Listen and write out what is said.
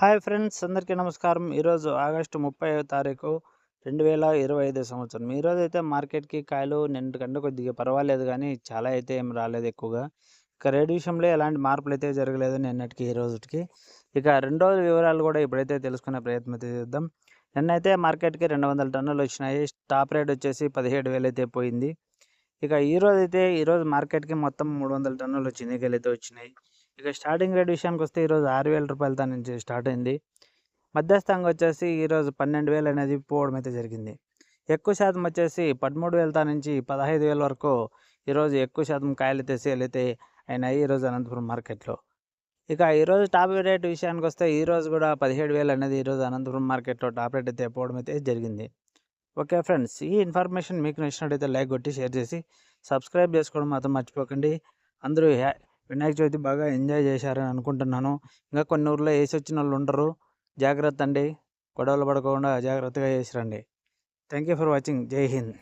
Hi friends అందరికీ నమస్కారం. ఈరోజు ఆగస్టు ముప్పై తారీఖు రెండు వేల ఇరవై ఐదు సంవత్సరం. ఈరోజు అయితే మార్కెట్కి కాయలు నిన్నటికంటే కొద్దిగా పర్వాలేదు కానీ చాలా అయితే ఏం రాలేదు ఎక్కువగా. ఇక రేట్ విషయంలో ఎలాంటి మార్పులు అయితే జరగలేదు నిన్నటికి ఈ రోజుకి ఇక రెండో వివరాలు కూడా ఇప్పుడైతే తెలుసుకునే ప్రయత్నం అయితే చేద్దాం. నిన్నైతే మార్కెట్కి రెండు వందల టన్నులు వచ్చినాయి. టాప్ రేట్ వచ్చేసి పదిహేడు వేలు అయితే పోయింది. ఇక ఈరోజు అయితే ఈరోజు మార్కెట్కి మొత్తం మూడు వందల టన్నులు వచ్చినాయి అయితే వచ్చినాయి. ఇక స్టార్టింగ్ రేట్ విషయానికి వస్తే ఈరోజు ఆరు వేల రూపాయలతో నుంచి స్టార్ట్ అయింది. మధ్యస్థంగా వచ్చేసి ఈరోజు పన్నెండు వేలు అనేది పోవడం అయితే జరిగింది. ఎక్కువ శాతం వచ్చేసి పదమూడు వేలతో నుంచి పదహైదు వేల వరకు ఈరోజు ఎక్కువ శాతం కాయలు అయితే సేల్ అయితే అయినాయి ఈరోజు అనంతపురం మార్కెట్లో ఇక ఈరోజు టాప్ రేట్ విషయానికి వస్తే ఈరోజు కూడా పదిహేడు వేలు అనేది ఈరోజు అనంతపురం మార్కెట్లో టాప్ రేట్ అయితే పోవడం అయితే జరిగింది. ఓకే ఫ్రెండ్స్ ఈ ఇన్ఫర్మేషన్ మీకు నచ్చినట్టయితే లైక్ కొట్టి షేర్ చేసి సబ్స్క్రైబ్ చేసుకోవడం మాత్రం మర్చిపోకండి. అందరూ హ్యా వినాయక చవితి బాగా ఎంజాయ్ చేశారని అనుకుంటున్నాను. ఇంకా కొన్ని ఊర్లో వేసి వచ్చిన వాళ్ళు ఉండరు. జాగ్రత్త అండి గొడవలు పడకుండా జాగ్రత్తగా చేసిరండి థ్యాంక్ యూ ఫర్ వాచింగ్. జై హింద్.